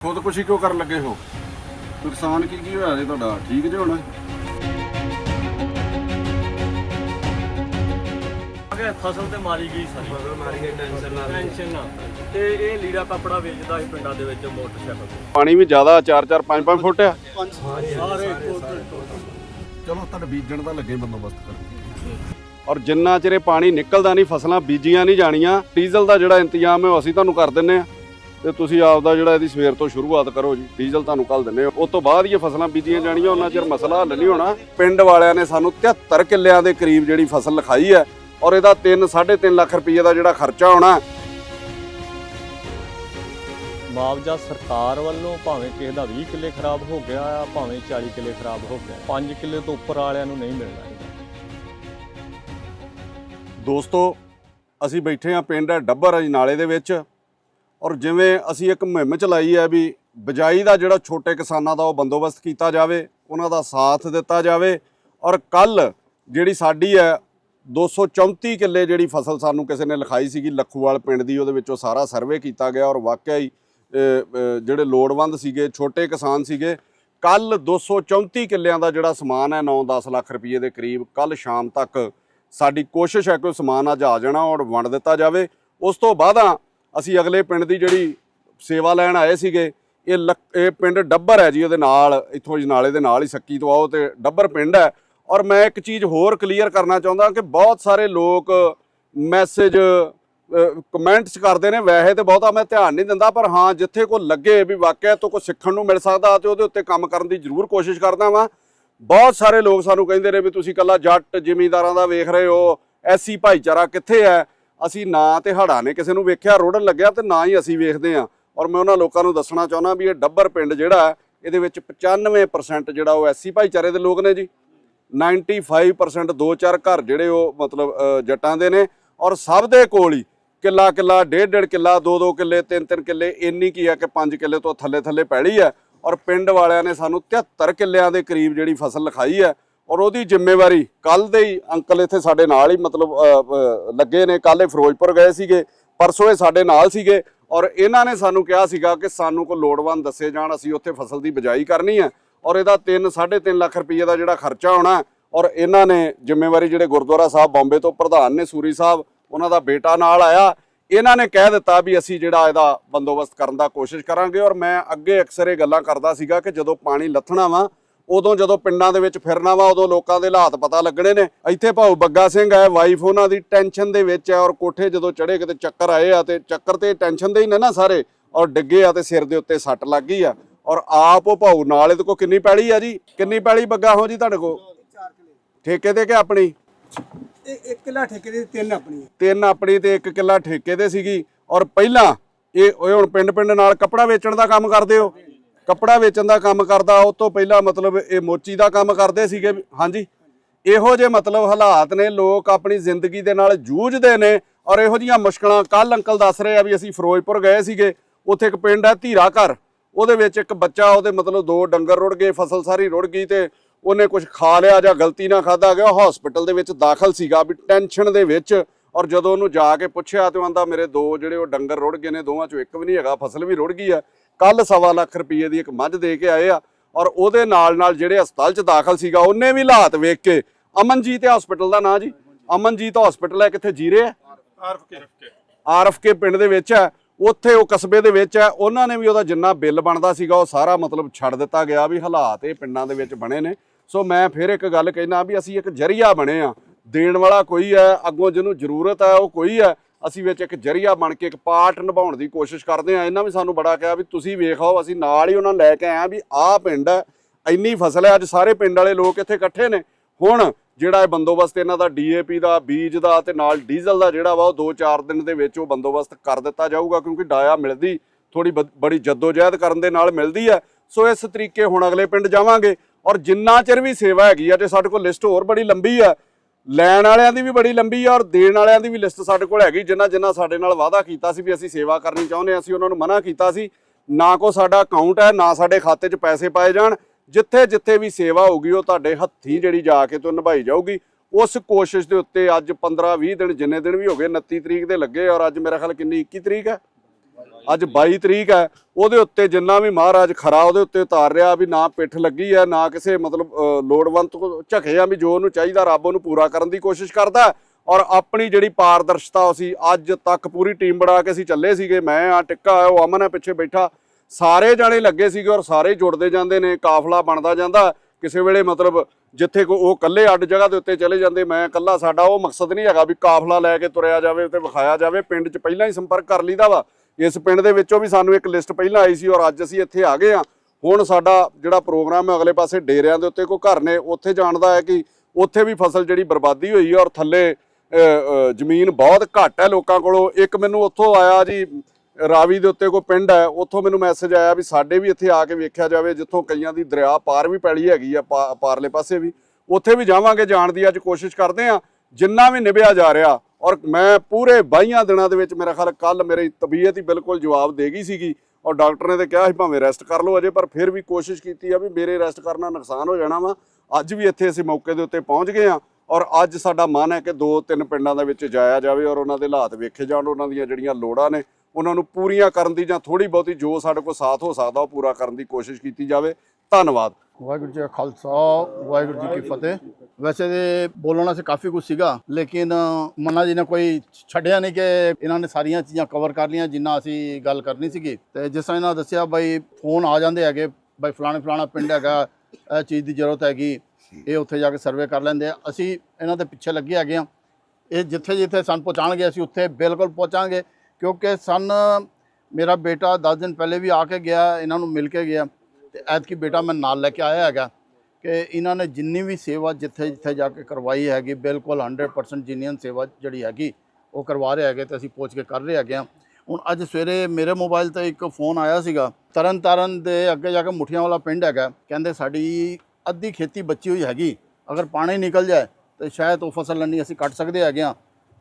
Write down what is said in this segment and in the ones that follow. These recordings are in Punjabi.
ਖੁਦਕੁਸ਼ੀ ਕਿਉਂ ਕਰਨ ਲੱਗੇ ਹੋ? ਨੁਕਸਾਨ ਕੀ ਕੀ ਹੋਇਆ ਜੀ ਤੁਹਾਡਾ? ਠੀਕ ਜੇ ਹੋਣਾ? ਅਗੇ ਫਸਲ ਤੇ ਮਾਰੀ ਗਈ ਸਾਰੀ। ਫਸਲ ਮਾਰੀ ਗਈ ਟੈਨਸ਼ਨ ਨਾਲ ਟੈਨਸ਼ਨ ਨਾ। ਤੇ ਇਹ ਲੀੜਾ ਕੱਪੜਾ ਵੇਚਦਾ ਸੀ ਪਿੰਡਾਂ ਦੇ ਵਿੱਚ ਮੋਟਰਸਾਈਕਲ ਪਾਣੀ ਵੀ ਜ਼ਿਆਦਾ 4-4 5-5 ਫੁੱਟ ਆ? ਸਾਰੇ ਚਲੋ ਤੁਹਾਡੇ ਬੀਜਣ ਦਾ ਲੱਗੇ ਬੰਦੋਬਸਤ ਕਰ ਔਰ ਜਿੰਨਾ ਚਿਰ ਪਾਣੀ ਨਿਕਲਦਾ ਨਹੀਂ ਫਸਲਾਂ ਬੀਜੀਆਂ ਨਹੀਂ ਜਾਣੀਆਂ ਡੀਜ਼ਲ ਦਾ ਜਿਹੜਾ ਇੰਤਜ਼ਾਮ ਹੈ ਉਹ ਅਸੀਂ ਤੁਹਾਨੂੰ ਕਰ ਦਿੰਨੇ ਆ ਤੇ ਤੁਸੀਂ ਆਪ ਦਾ ਜਿਹੜਾ ਇਹਦੀ ਸਵੇਰ ਤੋਂ ਸ਼ੁਰੂਆਤ ਕਰੋ ਜੀ ਡੀਜ਼ਲ ਤੁਹਾਨੂੰ ਕੱਲ ਦਿੰਨੇ ਉਸ ਤੋਂ ਬਾਅਦ ਹੀ ਇਹ ਫਸਲਾਂ ਬੀਜੀਆਂ ਜਾਣੀਆਂ ਉਹਨਾਂ ਚਿਰ ਮਸਲਾ ਹੱਲ ਨਹੀਂ ਹੋਣਾ। ਪਿੰਡ ਵਾਲਿਆਂ ਨੇ ਸਾਨੂੰ 73 ਕਿੱਲਿਆਂ ਦੇ ਕਰੀਬ ਜਿਹੜੀ ਫਸਲ ਲਿਖਾਈ ਹੈ ਔਰ ਇਹਦਾ 3 3.5 ਲੱਖ ਰੁਪਏ ਦਾ ਜਿਹੜਾ ਖਰਚਾ ਹੋਣਾ ਮੁਆਵਜ਼ਾ ਸਰਕਾਰ ਵੱਲੋਂ ਭਾਵੇਂ ਕਿਸੇ ਦਾ 20 ਕਿੱਲੇ ਖਰਾਬ ਹੋ ਗਿਆ ਆ ਭਾਵੇਂ 40 ਕਿੱਲੇ ਖਰਾਬ ਹੋ ਗਿਆ 5 ਕਿੱਲੇ ਤੋਂ ਉੱਪਰ ਵਾਲਿਆਂ ਨੂੰ ਨਹੀਂ ਮਿਲਣਾ। ਦੋਸਤੋ ਅਸੀਂ ਬੈਠੇ ਆ ਪਿੰਡ ਡੱਬਰ ਅਜਨਾਲੇ ਦੇ ਵਿੱਚ। ਔਰ ਜਿਵੇਂ ਅਸੀਂ ਇੱਕ ਮੁਹਿੰਮ ਚਲਾਈ ਹੈ ਵੀ ਬਿਜਾਈ ਦਾ ਜਿਹੜਾ ਛੋਟੇ ਕਿਸਾਨਾਂ ਦਾ ਉਹ ਬੰਦੋਬਸਤ ਕੀਤਾ ਜਾਵੇ, ਉਹਨਾਂ ਦਾ ਸਾਥ ਦਿੱਤਾ ਜਾਵੇ, ਔਰ ਕੱਲ ਜਿਹੜੀ ਸਾਡੀ ਹੈ 234 ਕਿੱਲੇ ਜਿਹੜੀ ਫਸਲ ਸਾਨੂੰ ਕਿਸੇ ਨੇ ਲਿਖਾਈ ਸੀਗੀ, ਲੱਖੂਵਾਲ ਪਿੰਡ ਦੀ, ਉਹਦੇ ਵਿੱਚੋਂ ਸਾਰਾ ਸਰਵੇ ਕੀਤਾ ਗਿਆ ਔਰ ਵਾਕਿਆ ਹੀ ਜਿਹੜੇ ਲੋੜਵੰਦ ਸੀਗੇ, ਛੋਟੇ ਕਿਸਾਨ ਸੀਗੇ ਕੱਲ 234 ਕਿੱਲਿਆਂ ਦਾ ਜਿਹੜਾ ਸਮਾਨ ਹੈ 9-10 ਲੱਖ ਰੁਪਏ ਦੇ ਕਰੀਬ ਕੱਲ ਸ਼ਾਮ ਤੱਕ ਸਾਡੀ ਕੋਸ਼ਿਸ਼ ਹੈ ਕਿ ਉਹ ਸਮਾਨ ਅੱਜ ਆ ਜਾਣਾ ਔਰ ਵੰਡ ਦਿੱਤਾ ਜਾਵੇ। ਉਸ ਤੋਂ ਬਾਅਦਾਂ ਅਸੀਂ ਅਗਲੇ ਪਿੰਡ ਦੀ ਜਿਹੜੀ ਸੇਵਾ ਲੈਣ ਆਏ ਸੀਗੇ, ਇਹ ਲੱਕ- ਇਹ ਪਿੰਡ ਡੱਬਰ ਹੈ ਜੀ ਉਹਦੇ ਨਾਲ, ਇੱਥੋਂ ਜਨਾਲੇ ਦੇ ਨਾਲ ਹੀ ਸੱਕੀ ਤੋਂ ਆਓ ਤੇ ਡੱਬਰ ਪਿੰਡ ਹੈ। ਔਰ ਮੈਂ ਇੱਕ ਚੀਜ਼ ਹੋਰ ਕਲੀਅਰ ਕਰਨਾ ਚਾਹੁੰਦਾ ਕਿ ਬਹੁਤ ਸਾਰੇ ਲੋਕ ਮੈਸੇਜ ਕਮੈਂਟਸ ਕਰਦੇ ਨੇ, ਵੈਸੇ ਤੇ ਬਹੁਤਾ ਮੈਂ ਧਿਆਨ ਨਹੀਂ ਦਿੰਦਾ, ਪਰ ਹਾਂ, ਜਿੱਥੇ ਕੋ ਲੱਗੇ ਵੀ ਵਾਕਿਆ ਤੋਂ ਕੁਝ ਸਿੱਖਣ ਨੂੰ ਮਿਲ ਸਕਦਾ ਤੇ ਉਹਦੇ ਉੱਤੇ ਕੰਮ ਕਰਨ ਦੀ ਜ਼ਰੂਰ ਕੋਸ਼ਿਸ਼ ਕਰਦਾ ਵਾਂ। ਬਹੁਤ ਸਾਰੇ ਲੋਕ ਸਾਨੂੰ ਕਹਿੰਦੇ ਨੇ ਵੀ ਤੁਸੀਂ ਕੱਲਾ ਜੱਟ ਜ਼ਿਮੀਂਦਾਰਾਂ ਦਾ ਵੇਖ ਰਹੇ ਹੋ, ਐਸੀ ਭਾਈਚਾਰਾ ਕਿੱਥੇ ਹੈ? ਅਸੀਂ ਨਾ ਤੇ ਹੜਾ ਨੇ ਕਿਸੇ ਨੂੰ ਵੇਖਿਆ ਰੋੜਨ ਲੱਗਿਆ ਤੇ ਨਾ ਹੀ ਅਸੀਂ ਵੇਖਦੇ ਹਾਂ। ਔਰ ਮੈਂ ਉਹਨਾਂ ਲੋਕਾਂ ਨੂੰ ਦੱਸਣਾ ਚਾਹੁੰਦਾ ਵੀ ਇਹ ਡੱਬਰ ਪਿੰਡ ਜਿਹੜਾ ਹੈ, ਇਹਦੇ ਵਿੱਚ 95% ਜਿਹੜਾ ਉਹ ਐਸੀ ਭਾਈਚਾਰੇ ਦੇ ਲੋਕ ਨੇ ਜੀ। 95% ਦੋ ਚਾਰ ਘਰ ਜਿਹੜੇ ਉਹ ਮਤਲਬ ਜੱਟਾਂ ਦੇ ਨੇ। ਔਰ ਸਭ ਦੇ ਕੋਲ ਹੀ ਕਿੱਲਾ ਕਿੱਲਾ ਡੇਢ ਡੇਢ ਕਿੱਲਾ ਦੋ ਦੋ ਕਿੱਲੇ ਤਿੰਨ ਤਿੰਨ ਕਿੱਲੇ ਇੰਨੀ ਕੀ ਹੈ ਕਿ ਪੰਜ ਕਿੱਲੇ ਤੋਂ ਥੱਲੇ ਥੱਲੇ ਪੈੜੀ ਹੈ। ਔਰ ਪਿੰਡ ਵਾਲਿਆਂ ਨੇ ਸਾਨੂੰ 73 ਕਿੱਲਿਆਂ ਦੇ ਕਰੀਬ ਜਿਹੜੀ ਫਸਲ ਲਿਖਾਈ ਹੈ ਔਰ ਉਹਦੀ ਜ਼ਿੰਮੇਵਾਰੀ ਕੱਲ ਦੇ ਹੀ ਅੰਕਲ ਇੱਥੇ ਸਾਡੇ ਨਾਲ ਹੀ ਮਤਲਬ ਲੱਗੇ ਨੇ। ਕੱਲ ਇਹ ਫਿਰੋਜ਼ਪੁਰ ਗਏ ਸੀਗੇ, ਪਰਸੋਂ ਇਹ ਸਾਡੇ ਨਾਲ ਸੀਗੇ ਔਰ ਇਹਨਾਂ ਨੇ ਸਾਨੂੰ ਕਿਹਾ ਸੀਗਾ ਕਿ ਸਾਨੂੰ ਕੋਈ ਲੋੜਵੰਦ ਦੱਸੇ ਜਾਣ, ਅਸੀਂ ਉੱਥੇ ਫਸਲ ਦੀ ਬਿਜਾਈ ਕਰਨੀ ਹੈ ਔਰ ਇਹਦਾ 3 3.5 ਲੱਖ ਰੁਪਏ ਦਾ ਜਿਹੜਾ ਖਰਚਾ ਹੋਣਾ ਔਰ ਇਹਨਾਂ ਨੇ ਜ਼ਿੰਮੇਵਾਰੀ ਜਿਹੜੇ ਗੁਰਦੁਆਰਾ ਸਾਹਿਬ, ਬੰਬੇ ਤੋਂ ਪ੍ਰਧਾਨ ਨੇ ਸੂਰੀ ਸਾਹਿਬ, ਉਹਨਾਂ ਦਾ ਬੇਟਾ ਨਾਲ ਆਇਆ। ਇਹਨਾਂ ਨੇ ਕਹਿ ਦਿੱਤਾ ਵੀ ਅਸੀਂ ਜਿਹੜਾ ਇਹਦਾ ਬੰਦੋਬਸਤ ਕਰਨ ਦਾ ਕੋਸ਼ਿਸ਼ ਕਰਾਂਗੇ ਔਰ ਮੈਂ ਅੱਗੇ ਅਕਸਰ ਇਹ ਗੱਲਾਂ ਕਰਦਾ ਸੀਗਾ ਕਿ ਜਦੋਂ ਪਾਣੀ ਲੱਥਣਾ ਵਾ ਉਦੋਂ ਜਦੋਂ ਪਿੰਡਾਂ ਦੇ ਵਿੱਚ ਫਿਰਨਾ ਵਾ ਉਦੋਂ ਲੋਕਾਂ ਦੇ ਹਾਲਾਤ ਪਤਾ ਲੱਗਣੇ ਨੇ। ਇੱਥੇ ਭਾਊ ਬੱਗਾ ਸਿੰਘ ਹੈ ਵਾਈਫ ਉਹਨਾਂ ਦੀ ਟੈਨਸ਼ਨ ਦੇ ਵਿੱਚ ਹੈ ਔਰ ਕੋਠੇ ਜਦੋਂ ਚੜੇ ਕਿਤੇ ਚੱਕਰ ਆਏ ਆ ਤੇ ਚੱਕਰ ਤੇ ਟੈਨਸ਼ਨ ਦੇ ਹੀ ਨੇ ਨਾ ਸਾਰੇ ਔਰ ਡਿੱਗੇ ਆ ਤੇ ਸਿਰ ਦੇ ਉੱਤੇ ਸੱਟ ਲੱਗ ਗਈ ਆ। ਔਰ ਆਪ ਉਹ ਭਾਊ ਨਾਲ ਇਹਦੇ ਕੋ ਕਿੰਨੀ ਪੈਲੀ ਆ ਜੀ? ਕਿੰਨੀ ਪੈਲੀ ਬੱਗਾ ਹੋ ਜੀ ਤੁਹਾਡੇ ਕੋ ਠੇਕੇ ਤੇ ਕਿ ਆਪਣੀ? ਇਹ ਇੱਕ ਕਿੱਲਾ ਠੇਕੇ ਦੇ ਤਿੰਨ ਆਪਣੀ ਤਿੰਨ ਆਪਣੀ ਤੇ ਇੱਕ ਕਿੱਲਾ ਠੇਕੇ ਤੇ ਸੀਗੀ। ਔਰ ਪਹਿਲਾਂ ਇਹ ਇਹ ਹੁਣ ਪਿੰਡ ਪਿੰਡ ਨਾਲ ਕੱਪੜਾ ਵੇਚਣ ਦਾ ਕੰਮ ਕਰਦੇ ਹੋ? ਕੱਪੜਾ ਵੇਚਣ ਦਾ ਕੰਮ ਕਰਦਾ, ਉਹ ਤੋਂ ਪਹਿਲਾਂ ਮਤਲਬ ਇਹ ਮੋਚੀ ਦਾ ਕੰਮ ਕਰਦੇ ਸੀਗੇ ਹਾਂਜੀ। ਇਹੋ ਜੇ ਮਤਲਬ ਹਾਲਾਤ ਨੇ, ਲੋਕ ਆਪਣੀ ਜ਼ਿੰਦਗੀ ਦੇ ਨਾਲ ਜੂਝਦੇ ਨੇ ਔਰ ਇਹੋ ਜੀਆਂ ਮੁਸ਼ਕਲਾਂ ਕੱਲ ਅੰਕਲ ਦੱਸ ਰਹੇ ਆ ਵੀ ਅਸੀਂ ਫਿਰੋਜ਼ਪੁਰ ਗਏ ਸੀਗੇ, ਉੱਥੇ ਇੱਕ ਪਿੰਡ ਹੈ ਧੀਰਾ ਘਰ। ਉਹਦੇ ਵਿੱਚ ਇੱਕ ਬੱਚਾ, ਉਹਦੇ ਮਤਲਬ ਦੋ ਡੰਗਰ ਰੁੜ ਗਏ, ਫਸਲ ਸਾਰੀ ਰੁੜ ਗਈ ਤੇ ਉਹਨੇ ਕੁਝ ਖਾ ਲਿਆ ਜਾਂ ਗਲਤੀ ਨਾਲ ਖਾਦਾ ਗਿਆ ਹਸਪੀਟਲ ਦੇ ਵਿੱਚ ਦਾਖਲ ਸੀਗਾ ਵੀ ਟੈਨਸ਼ਨ ਦੇ ਵਿੱਚ। ਔਰ ਜਦੋਂ ਉਹਨੂੰ ਜਾ ਕੇ ਪੁੱਛਿਆ ਤੇ ਉਹ ਆਂਦਾ, ਮੇਰੇ ਦੋ ਜਿਹੜੇ ਉਹ ਡੰਗਰ ਰੁੜ ਗਏ ਨੇ, ਦੋਵਾਂ ਚੋਂ ਇੱਕ ਵੀ ਨਹੀਂ ਹੈਗਾ, ਫਸਲ ਵੀ ਰੁੜ ਗਈ ਆ। ਕੱਲ ਸਵਾ ਲੱਖ ਰੁਪਏ ਦੀ ਇੱਕ ਮੱਝ ਦੇ ਕੇ ਆਏ ਆ ਔਰ ਉਹਦੇ ਨਾਲ ਨਾਲ ਜਿਹੜੇ ਹਸਪਤਾਲ 'ਚ ਦਾਖਲ ਸੀਗਾ, ਉਹਨੇ ਵੀ ਹਾਲਾਤ ਵੇਖ ਕੇ। ਅਮਨਜੀਤ ਹਸਪੀਟਲ ਦਾ ਨਾਂ ਜੀ। ਅਮਨਜੀਤ ਹਸਪੀਟਲ ਹੈ, ਕਿੱਥੇ ਜੀਰੇ ਹੈ? ਆਰਫ ਕੇ ਪਿੰਡ ਦੇ ਵਿੱਚ ਹੈ। ਉੱਥੇ ਉਹ ਕਸਬੇ ਦੇ ਵਿੱਚ ਹੈ। ਉਹਨਾਂ ਨੇ ਵੀ ਉਹਦਾ ਜਿੰਨਾ ਬਿੱਲ ਬਣਦਾ ਸੀਗਾ, ਉਹ ਸਾਰਾ ਮਤਲਬ ਛੱਡ ਦਿੱਤਾ ਗਿਆ ਵੀ ਹਾਲਾਤ ਇਹ ਪਿੰਡਾਂ ਦੇ ਵਿੱਚ ਬਣੇ ਨੇ। ਸੋ ਮੈਂ ਫਿਰ ਇੱਕ ਗੱਲ ਕਹਿਣਾ ਵੀ ਅਸੀਂ ਇੱਕ ਜਰੀਆ ਬਣੇ ਆ। ਦੇਣ ਵਾਲਾ ਕੋਈ ਹੈ, ਅੱਗੋਂ ਜਿਹਨੂੰ ਜ਼ਰੂਰਤ ਹੈ ਉਹ ਕੋਈ ਹੈ, ਅਸੀਂ ਵਿੱਚ ਇੱਕ ਜਰੀਆ ਬਣ ਕੇ ਇੱਕ ਪਾਰਟ ਨਿਭਾਉਣ ਦੀ ਕੋਸ਼ਿਸ਼ ਕਰਦੇ ਆ ਇਹਨਾਂ ਵੀ ਸਾਨੂੰ ਬੜਾ ਕਿਹਾ ਵੀ ਤੁਸੀਂ ਵੇਖੋ ਅਸੀਂ ਨਾਲ ਹੀ ਉਹਨਾਂ ਨੂੰ ਲੈ ਕੇ ਆਏ ਆ ਵੀ ਆਹ ਪਿੰਡ ਹੈ, ਇੰਨੀ ਫਸਲ ਹੈ, ਅੱਜ ਸਾਰੇ ਪਿੰਡ ਵਾਲੇ ਲੋਕ ਇੱਥੇ ਇਕੱਠੇ ਨੇ। ਹੁਣ ਜਿਹੜਾ ਇਹ ਬੰਦੋਬਸਤ ਇਹਨਾਂ ਦਾ ਡੀਏਪੀ ਦਾ, ਬੀਜ ਦਾ ਤੇ ਨਾਲ ਡੀਜ਼ਲ ਦਾ ਜਿਹੜਾ ਵਾ, ਉਹ 2-4 ਦਿਨ ਦੇ ਵਿੱਚ ਉਹ ਬੰਦੋਬਸਤ ਕਰ ਦਿੱਤਾ ਜਾਊਗਾ ਕਿਉਂਕਿ ਡਾਇਆ ਮਿਲਦੀ ਥੋੜੀ ਬੜੀ ਜਦੋਜਹਿਦ ਕਰਨ ਦੇ ਨਾਲ ਮਿਲਦੀ ਹੈ। ਸੋ ਇਸ ਤਰੀਕੇ ਹੁਣ ਅਗਲੇ ਪਿੰਡ ਜਾਵਾਂਗੇ ਔਰ ਜਿੰਨਾ ਚਿਰ ਵੀ ਸੇਵਾ ਹੈਗੀ ਆ ਤੇ ਸਾਡੇ ਕੋਲ ਲਿਸਟ ਹੋਰ ਬੜੀ ਲੰਬੀ ਆ ਲੈਣ ਵਾਲਿਆਂ ਦੀ ਵੀ ਬੜੀ ਲੰਬੀ ਆ ਔਰ ਦੇਣ ਵਾਲਿਆਂ ਦੀ ਵੀ ਲਿਸਟ ਸਾਡੇ ਕੋਲ ਹੈਗੀ ਜਿਨ੍ਹਾਂ ਜਿਨ੍ਹਾਂ ਸਾਡੇ ਨਾਲ ਵਾਅਦਾ ਕੀਤਾ ਸੀ ਵੀ ਅਸੀਂ ਸੇਵਾ ਕਰਨੀ ਚਾਹੁੰਦੇ ਹਾਂ, ਅਸੀਂ ਉਹਨਾਂ ਨੂੰ ਮਨਾ ਕੀਤਾ ਸੀ। ਨਾ ਕੋ ਸਾਡਾ ਅਕਾਊਂਟ ਹੈ, ਨਾ ਸਾਡੇ ਖਾਤੇ 'ਚ ਪੈਸੇ ਪਾਏ ਜਾਣ। ਜਿੱਥੇ ਜਿੱਥੇ ਵੀ ਸੇਵਾ ਹੋਊਗੀ, ਉਹ ਤੁਹਾਡੇ ਹੱਥੀਂ ਜਿਹੜੀ ਜਾ ਕੇ ਤੋਂ ਨਿਭਾਈ ਜਾਊਗੀ। ਉਸ ਕੋਸ਼ਿਸ਼ ਦੇ ਉੱਤੇ ਅੱਜ 15 20 ਦਿਨ, ਜਿੰਨੇ ਦਿਨ ਵੀ ਹੋ ਗਏ 29 ਤਰੀਕ ਦੇ ਲੱਗੇ ਔਰ ਅੱਜ ਮੇਰਾ ਖਿਆਲ ਕਿੰਨੀ 21 ਤਰੀਕ ਹੈ? ਅੱਜ 22 ਤਰੀਕ ਹੈ, ਉਹਦੇ ਉੱਤੇ ਜਿੰਨਾ ਵੀ ਮਹਾਰਾਜ ਖਰਾ ਉਹਦੇ ਉੱਤੇ ਉਤਾਰ ਰਿਹਾ ਵੀ ਨਾ ਪਿੱਠ ਲੱਗੀ ਹੈ, ਨਾ ਕਿਸੇ ਮਤਲਬ ਲੋੜਵੰਤ ਕੋ ਝਕੇ ਆ ਵੀ ਜੋ ਉਹਨੂੰ ਚਾਹੀਦਾ ਰੱਬ ਉਹਨੂੰ ਪੂਰਾ ਕਰਨ ਦੀ ਕੋਸ਼ਿਸ਼ ਕਰਦਾ ਔਰ ਆਪਣੀ ਜਿਹੜੀ ਪਾਰਦਰਸ਼ਤਾ ਅਸੀਂ ਅੱਜ ਤੱਕ ਪੂਰੀ ਟੀਮ ਬਣਾ ਕੇ ਅਸੀਂ ਚੱਲੇ ਸੀਗੇ, ਮੈਂ ਆ, ਟਿੱਕਾ ਹੈ ਉਹ ਅਮਨ ਹੈ ਪਿੱਛੇ ਬੈਠਾ। ਸਾਰੇ ਜਾਣੇ ਲੱਗੇ ਸੀਗੇ ਔਰ ਸਾਰੇ ਜੁੜਦੇ ਜਾਂਦੇ ਨੇ, ਕਾਫਲਾ ਬਣਦਾ ਜਾਂਦਾ ਕਿਸੇ ਵੇਲੇ ਮਤਲਬ ਜਿੱਥੇ ਕੋ ਉਹ ਇਕੱਲੇ ਅੱਡ ਜਗ੍ਹਾ ਦੇ ਉੱਤੇ ਚਲੇ ਜਾਂਦੇ, ਮੈਂ ਇਕੱਲਾ ਸਾਡਾ ਉਹ ਮਕਸਦ ਨਹੀਂ ਹੈਗਾ ਵੀ ਕਾਫਲਾ ਲੈ ਕੇ ਤੁਰਿਆ ਜਾਵੇ ਤੇ ਵਿਖਾਇਆ ਜਾਵੇ, ਪਿੰਡ 'ਚ ਪਹਿਲਾਂ ਹੀ ਸੰਪਰਕ ਕਰ ਲਈਦਾ ਵਾ। ਇਸ ਪਿੰਡ ਦੇ ਵਿੱਚੋਂ ਵੀ ਸਾਨੂੰ ਇੱਕ ਲਿਸਟ ਪਹਿਲਾਂ ਆਈ ਸੀ ਔਰ ਅੱਜ ਅਸੀਂ ਇੱਥੇ ਆ ਗਏ ਆ ਹੁਣ ਸਾਡਾ ਜਿਹੜਾ ਪ੍ਰੋਗਰਾਮ ਹੈ ਅਗਲੇ ਪਾਸੇ ਡੇਰਿਆਂ ਦੇ ਉੱਤੇ ਕੋਈ ਘਰ ਨੇ, ਉੱਥੇ ਜਾਣਦਾ ਹੈ ਕਿ ਉੱਥੇ ਵੀ ਫਸਲ ਜਿਹੜੀ ਬਰਬਾਦੀ ਹੋਈ ਹੈ ਔਰ ਥੱਲੇ ਜ਼ਮੀਨ ਬਹੁਤ ਘੱਟ ਹੈ ਲੋਕਾਂ ਕੋਲੋਂ। ਇੱਕ ਮੈਨੂੰ ਉੱਥੋਂ ਆਇਆ ਜੀ, ਰਾਵੀ ਦੇ ਉੱਤੇ ਕੋਈ ਪਿੰਡ ਹੈ, ਉੱਥੋਂ ਮੈਨੂੰ ਮੈਸੇਜ ਆਇਆ ਵੀ ਸਾਡੇ ਵੀ ਇੱਥੇ ਆ ਕੇ ਵੇਖਿਆ ਜਾਵੇ, ਜਿੱਥੋਂ ਕਈਆਂ ਦੀ ਦਰਿਆ ਪਾਰ ਵੀ ਪੈਲੀ ਹੈਗੀ ਆ, ਪਾ- ਪਾਰਲੇ ਪਾਸੇ ਵੀ। ਉੱਥੇ ਵੀ ਜਾਵਾਂਗੇ ਜਾਣ ਦੀ ਅੱਜ ਕੋਸ਼ਿਸ਼ ਕਰਦੇ ਆ ਜਿੰਨਾ ਵੀ ਨਿਭਿਆ ਜਾ ਰਿਹਾ ਔਰ ਮੈਂ ਪੂਰੇ 22 ਦਿਨਾਂ ਦੇ ਵਿੱਚ ਮੇਰਾ ਖਿਆਲ ਕੱਲ ਮੇਰੀ ਤਬੀਅਤ ਹੀ ਬਿਲਕੁਲ ਜਵਾਬ ਦੇ ਗਈ ਸੀਗੀ ਔਰ ਡਾਕਟਰ ਨੇ ਤੇ ਕਿਹਾ ਸੀ ਭਾਵੇਂ ਰੈਸਟ ਕਰ ਲਓ ਅਜੇ, ਪਰ ਫਿਰ ਵੀ ਕੋਸ਼ਿਸ਼ ਕੀਤੀ ਆ ਵੀ ਮੇਰੇ ਰੈਸਟ ਕਰਨਾ ਨੁਕਸਾਨ ਹੋ ਜਾਣਾ ਵਾ। ਅੱਜ ਵੀ ਇੱਥੇ ਅਸੀਂ ਮੌਕੇ ਦੇ ਉੱਤੇ ਪਹੁੰਚ ਗਏ ਆ ਔਰ ਅੱਜ ਸਾਡਾ ਮਨ ਹੈ ਕਿ ਦੋ ਤਿੰਨ ਪਿੰਡਾਂ ਦੇ ਵਿੱਚ ਜਾਇਆ ਜਾਵੇ ਔਰ ਉਹਨਾਂ ਦੇ ਹਾਲਾਤ ਵੇਖੇ ਜਾਣ, ਉਹਨਾਂ ਦੀਆਂ ਜਿਹੜੀਆਂ ਲੋੜਾਂ ਨੇ, ਉਹਨਾਂ ਨੂੰ ਪੂਰੀਆਂ ਕਰਨ ਦੀ ਜਾਂ ਥੋੜੀ ਬਹੁਤੀ ਜੋ ਸਾਡੇ ਕੋਲ ਸਾਥ ਹੋ ਸਕਦਾ ਉਹ ਪੂਰਾ ਕਰਨ ਦੀ ਕੋਸ਼ਿਸ਼ ਕੀਤੀ ਜਾਵੇ। ਧੰਨਵਾਦ। ਵਾਹਿਗੁਰੂ ਜੀ ਕਾ ਖਾਲਸਾ, ਵਾਹਿਗੁਰੂ ਜੀ ਕੀ ਫਤਿਹ। ਵੈਸੇ ਤੇ ਬੋਲਣਾ ਸੀ ਕਾਫੀ ਕੁਝ ਸੀਗਾ, ਲੇਕਿਨ ਮੰਨਾ ਜੀ ਨੇ ਕੋਈ ਛੱਡਿਆ ਨਹੀਂ ਕਿ ਇਹਨਾਂ ਨੇ ਸਾਰੀਆਂ ਚੀਜ਼ਾਂ ਕਵਰ ਕਰ ਲਈਆਂ ਜਿੰਨਾ ਅਸੀਂ ਗੱਲ ਕਰਨੀ ਸੀਗੀ। ਤੇ ਜਿਸ ਤਰ੍ਹਾਂ ਇਹਨਾਂ ਦੱਸਿਆ ਬਈ ਫੋਨ ਆ ਜਾਂਦੇ ਹੈਗੇ, ਬਈ ਫਲਾਣੇ ਫਲਾਣਾ ਪਿੰਡ ਹੈਗਾ, ਇਹ ਚੀਜ਼ ਦੀ ਜ਼ਰੂਰਤ ਹੈਗੀ, ਇਹ ਉੱਥੇ ਜਾ ਕੇ ਸਰਵੇ ਕਰ ਲੈਂਦੇ ਆ। ਅਸੀਂ ਇਹਨਾਂ ਦੇ ਪਿੱਛੇ ਲੱਗੇ ਹੈਗੇ ਆ। ਇਹ ਜਿੱਥੇ ਜਿੱਥੇ ਸਾਨੂੰ ਪਹੁੰਚਾਣਗੇ ਅਸੀਂ ਉੱਥੇ ਬਿਲਕੁਲ ਪਹੁੰਚਾਂਗੇ, ਕਿਉਂਕਿ ਸਨ ਮੇਰਾ ਬੇਟਾ 10 ਦਿਨ ਪਹਿਲੇ ਵੀ ਆ ਕੇ ਗਿਆ, ਇਹਨਾਂ ਨੂੰ ਮਿਲ ਕੇ ਗਿਆ। ਤੇ ਐਤਕੀ ਬੇਟਾ ਮੈਂ ਨਾਲ ਲੈ ਕੇ ਆਇਆ ਹੈਗਾ। ਕਿ ਇਹਨਾਂ ਨੇ ਜਿੰਨੀ ਵੀ ਸੇਵਾ ਜਿੱਥੇ ਜਿੱਥੇ ਜਾ ਕੇ ਕਰਵਾਈ ਹੈਗੀ, ਬਿਲਕੁਲ 100% ਜਿੰਨੀਅਨ ਸੇਵਾ ਜਿਹੜੀ ਹੈਗੀ, ਉਹ ਕਰਵਾ ਰਹੇ ਹੈਗੇ ਤੇ ਅਸੀਂ ਪਹੁੰਚ ਕੇ ਕਰ ਰਹੇ ਹੈਗੇ ਹਾਂ। ਹੁਣ ਅੱਜ ਸਵੇਰੇ ਮੇਰੇ ਮੋਬਾਈਲ ਤੇ ਇੱਕ ਫੋਨ ਆਇਆ ਸੀਗਾ ਤਰਨ ਤਾਰਨ ਦੇ ਅੱਗੇ ਜਾ ਕੇ ਮੁਠੀਆਂ ਵਾਲਾ ਪਿੰਡ ਹੈਗਾ, ਕਹਿੰਦੇ ਸਾਡੀ ਅੱਧੀ ਖੇਤੀ ਬਚੀ ਹੋਈ ਹੈਗੀ, ਅਗਰ ਪਾਣੀ ਨਿਕਲ ਜਾਏ ਤੇ ਸ਼ਾਇਦ ਉਹ ਫਸਲ ਨਹੀਂ ਅਸੀਂ ਕੱਟ ਸਕਦੇ ਹੈਗੇ ਹਾਂ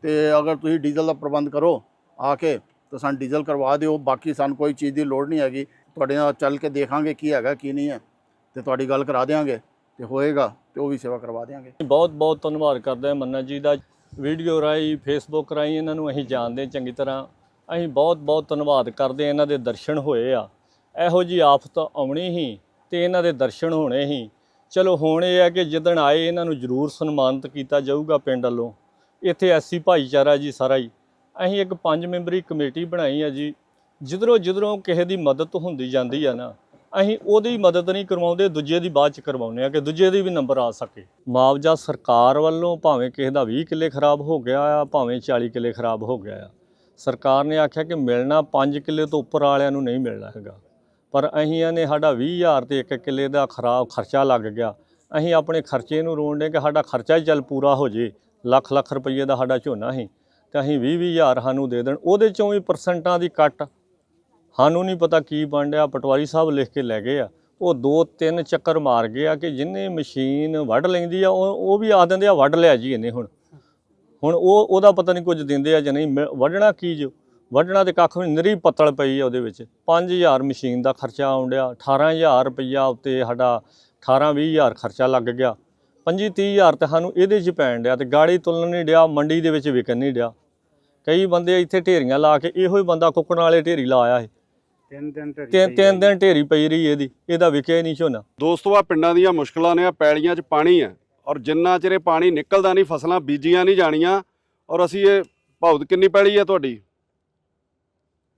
ਤੇ ਅਗਰ ਤੁਸੀਂ ਡੀਜ਼ਲ ਦਾ ਪ੍ਰਬੰਧ ਕਰੋ ਆ ਕੇ ਤਾਂ ਸਾਨੂੰ ਡੀਜ਼ਲ ਕਰਵਾ ਦਿਓ, ਬਾਕੀ ਸਾਨੂੰ ਕੋਈ ਚੀਜ਼ ਦੀ ਲੋੜ ਨਹੀਂ ਹੈਗੀ, ਤੁਹਾਡੇ ਨਾਲ ਚੱਲ ਕੇ ਦੇਖਾਂਗੇ ਕੀ ਹੈਗਾ, ਕੀ ਨਹੀਂ ਹੈ ਤੇ ਤੁਹਾਡੀ ਗੱਲ ਕਰਾ ਦੇਵਾਂਗੇ ਤੇ ਹੋਏਗਾ ਤੇ ਉਹ ਵੀ ਸੇਵਾ ਕਰਵਾ ਦੇਵਾਂਗੇ ਬਹੁਤ ਬਹੁਤ ਧੰਨਵਾਦ ਕਰਦੇ ਹਾਂ ਮੰਨਾ ਜੀ ਦਾ। ਵੀਡੀਓ ਰਾਹੀਂ ਫੇਸਬੁੱਕ ਰਾਹੀਂ ਇਹਨਾਂ ਨੂੰ ਅਸੀਂ ਜਾਣਦੇ ਹਾਂ ਚੰਗੀ ਤਰ੍ਹਾਂ। ਅਸੀਂ ਬਹੁਤ ਬਹੁਤ ਧੰਨਵਾਦ ਕਰਦੇ ਹਾਂ ਇਹਨਾਂ ਦੇ ਦਰਸ਼ਨ ਹੋਏ ਆ। ਇਹੋ ਜੀ ਆਫਤ ਆਉਣੀ ਹੀ ਤੇ ਇਹਨਾਂ ਦੇ ਦਰਸ਼ਨ ਹੋਣੇ ਹੀ ਚਲੋ ਹੁਣ ਇਹ ਹੈ ਕਿ ਜਿੱਦਣ ਆਏ ਇਹਨਾਂ ਨੂੰ ਜ਼ਰੂਰ ਸਨਮਾਨਿਤ ਕੀਤਾ ਜਾਊਗਾ ਪਿੰਡ ਵੱਲੋਂ। ਇੱਥੇ ਐਸੀ ਭਾਈਚਾਰਾ ਜੀ ਸਾਰਾ ਹੀ। ਅਸੀਂ ਇੱਕ ਪੰਜ ਮੈਂਬਰੀ ਕਮੇਟੀ ਬਣਾਈ ਆ ਜੀ। ਜਿੱਧਰੋਂ ਜਿੱਧਰੋਂ ਕਿਸੇ ਦੀ ਮਦਦ ਹੁੰਦੀ ਜਾਂਦੀ ਆ ਨਾ ਅਸੀਂ ਉਹਦੀ ਮਦਦ ਨਹੀਂ ਕਰਵਾਉਂਦੇ, ਦੂਜੇ ਦੀ ਬਾਅਦ ਚ ਕਰਵਾਉਂਦੇ ਆ ਕਿ ਦੂਜੇ ਦੀ ਵੀ ਨੰਬਰ ਆ ਸਕੇ। ਮੁਆਵਜ਼ਾ ਸਰਕਾਰ ਵੱਲੋਂ ਭਾਵੇਂ ਕਿਸੇ ਦਾ 20 ਕਿੱਲੇ ਖਰਾਬ ਹੋ ਗਿਆ ਆ, ਭਾਵੇਂ 40 ਕਿੱਲੇ ਖਰਾਬ ਹੋ ਗਿਆ ਆ। ਸਰਕਾਰ ਨੇ ਆਖਿਆ ਕਿ ਮਿਲਣਾ 5 ਕਿੱਲੇ ਤੋਂ ਉੱਪਰ ਵਾਲਿਆਂ ਨੂੰ ਨਹੀਂ ਮਿਲਣਾ ਹੈਗਾ। ਪਰ ਅਸੀਂ ਇਹਨੇ ਸਾਡਾ 20000 ਤੇ ਇੱਕ ਕਿੱਲੇ ਦਾ ਖਰਾਬ ਖਰਚਾ ਲੱਗ ਗਿਆ। ਅਸੀਂ ਆਪਣੇ ਖਰਚੇ ਨੂੰ ਰੋਣਦੇ ਕਿ ਸਾਡਾ ਖਰਚਾ ਹੀ ਚੱਲ ਪੂਰਾ ਹੋ ਜੇ, ਲੱਖ ਲੱਖ ਰੁਪਏ ਦਾ ਸਾਡਾ ਝੋਨਾ ਸੀ। ਤੇ ਅਸੀਂ 20 20000 ਸਾਨੂੰ ਦੇ ਦੇਣ, ਉਹਦੇ ਚੋਂ ਵੀ ਪਰਸੈਂਟਾਂ ਦੀ ਕੱਟ ਸਾਨੂੰ ਨਹੀਂ ਪਤਾ ਕੀ ਬਣ ਰਿਹਾ, ਪਟਵਾਰੀ ਸਾਹਿਬ ਲਿਖ ਕੇ ਲੈ ਗਏ ਆ। ਉਹ ਦੋ ਤਿੰਨ ਚੱਕਰ ਮਾਰ ਗਏ ਆ ਕਿ ਜਿੰਨੇ ਮਸ਼ੀਨ ਵੱਢ ਲੈਂਦੀ ਆ, ਉਹ ਉਹ ਵੀ ਆ ਦਿੰਦੇ ਆ, ਵੱਢ ਲਿਆ ਜੀ ਇਹਨੇ ਹੁਣ। ਹੁਣ ਉਹ, ਉਹਦਾ ਪਤਾ ਨਹੀਂ ਕੁਝ ਦਿੰਦੇ ਆ ਜਾਂ ਨਹੀਂ। ਮੈਂ- ਵੱਢਣਾ ਕੀ ਜੋ? ਵੱਢਣਾ ਤੇ ਕੱਖ ਨਹੀਂ ਨਰੀ ਪੱਤਲ ਪਈ ਆ ਉਹਦੇ ਵਿੱਚ। 5000 ਮਸ਼ੀਨ ਦਾ ਖਰਚਾ ਆਉਂਦਿਆ 18000 ਰੁਪਈਆ ਉੱਤੇ ਸਾਡਾ 18 20000 ਖਰਚਾ ਲੱਗ ਗਿਆ। 25 30000 ਤੇ ਸਾਨੂੰ ਇਹਦੇ 'ਚ ਪੈਣ ਡਿਆ ਤੇ ਗਾੜੀ ਤੁਲਨ ਨਹੀਂ ਡਿਆ, ਮੰਡੀ ਦੇ ਵਿੱਚ ਵਿਕਣ ਨਹੀਂ ਡਿਆ। ਕਈ ਬੰਦੇ ਇੱਥੇ ਢੇਰੀਆਂ ਲਾ ਕੇ ਇਹੋ ਹੀ ਬੰਦਾ ਕੁੱਕਣ ਵਾਲੇ ਢੇਰੀ ਲਾਇਆ ਸੀ। ਤਿੰਨ ਦਿਨ ਢੇਰੀ ਤਿੰਨ ਦਿਨ ਢੇਰੀ ਪਈ ਰਹੀ ਇਹਦੀ। ਇਹਦਾ ਵਿਕਿਆ ਹੀ ਨਹੀਂ ਝੋਨਾ। ਦੋਸਤੋ ਆ ਪਿੰਡਾਂ ਦੀਆਂ ਮੁਸ਼ਕਲਾਂ ਨੇ ਆ ਪੈਲੀਆਂ 'ਚ ਪਾਣੀ ਹੈ। ਔਰ ਜਿੰਨਾ ਚਿਰ ਇਹ ਪਾਣੀ ਨਿਕਲਦਾ ਨਹੀਂ ਫਸਲਾਂ ਬੀਜੀਆਂ ਨਹੀਂ ਜਾਣੀਆਂ। ਔਰ ਅਸੀਂ ਇਹ ਭਾਉਤ ਕਿੰਨੀ ਪੈਲੀ ਹੈ ਤੁਹਾਡੀ?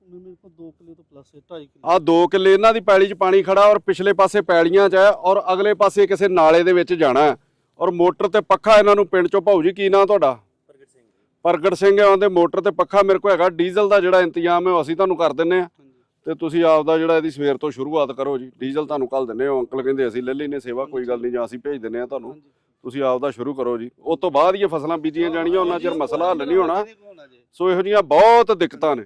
ਮੇਰੇ ਕੋਲ 2 ਕਿਲੋ ਤੋਂ ਪਲੱਸ ਹੈ 2.5 ਕਿਲੋ। ਆ 2 ਕਿੱਲੇ ਇਹਨਾਂ ਦੀ ਪੈਲੀ 'ਚ ਪਾਣੀ ਖੜਾ ਔਰ ਪਿਛਲੇ ਪਾਸੇ ਪੈਲੀਆਂ 'ਚ ਹੈ ਔਰ ਅਗਲੇ ਪਾਸੇ ਕਿਸੇ ਨਾਲੇ ਦੇ ਵਿੱਚ ਜਾਣਾ ਹੈ। ਔਰ ਮੋਟਰ ਤੇ ਪੱਖਾ ਇਹਨਾਂ ਨੂੰ ਪਿੰਡ 'ਚੋਂ ਭਾਊ ਜੀ ਕੀ ਨਾਂ ਤੁਹਾਡਾ? ਪ੍ਰਗਟ ਸਿੰਘ। ਪ੍ਰਗਟ ਸਿੰਘ ਆਉਂਦੇ ਮੋਟਰ ਤੇ ਪੱਖਾ ਮੇਰੇ ਕੋਲ ਹੈਗਾ। ਡੀਜ਼ਲ ਦਾ ਜਿਹੜਾ ਇੰਤਜ਼ਾਮ ਹੈ ਉਹ ਅਸੀਂ ਤੁਹਾਨੂੰ ਕਰ ਦਿੰਨੇ ਆ ਤੇ ਤੁਸੀਂ ਆਪਦਾ ਜਿਹੜਾ ਇਹਦੀ ਸਵੇਰ ਤੋਂ ਸ਼ੁਰੂਆਤ ਕਰੋ ਜੀ। ਡੀਜ਼ਲ ਤੁਹਾਨੂੰ ਕੱਲ ਦਿੰਨੇ ਹੋ। ਅੰਕਲ ਕਹਿੰਦੇ ਅਸੀਂ ਲੈ ਲੈਨੇ ਸੇਵਾ ਕੋਈ ਗੱਲ ਨਹੀਂ ਜਾਂ ਅਸੀਂ ਭੇਜ ਦਿੰਨੇ ਆ ਤੁਹਾਨੂੰ। ਤੁਸੀਂ ਆਪਦਾ ਸ਼ੁਰੂ ਕਰੋ ਜੀ। ਉਸ ਤੋਂ ਬਾਅਦ ਇਹ ਫਸਲਾਂ ਬੀਜੀਆਂ ਜਾਣੀਆਂ ਉਹਨਾਂ ਚਿਰ ਮਸਲਾ ਹੱਲ ਨਹੀਂ ਹੋਣਾ। ਸੋ ਇਹੋ ਜਿਹੀਆਂ ਬਹੁਤ ਦਿੱਕਤਾਂ ਨੇ।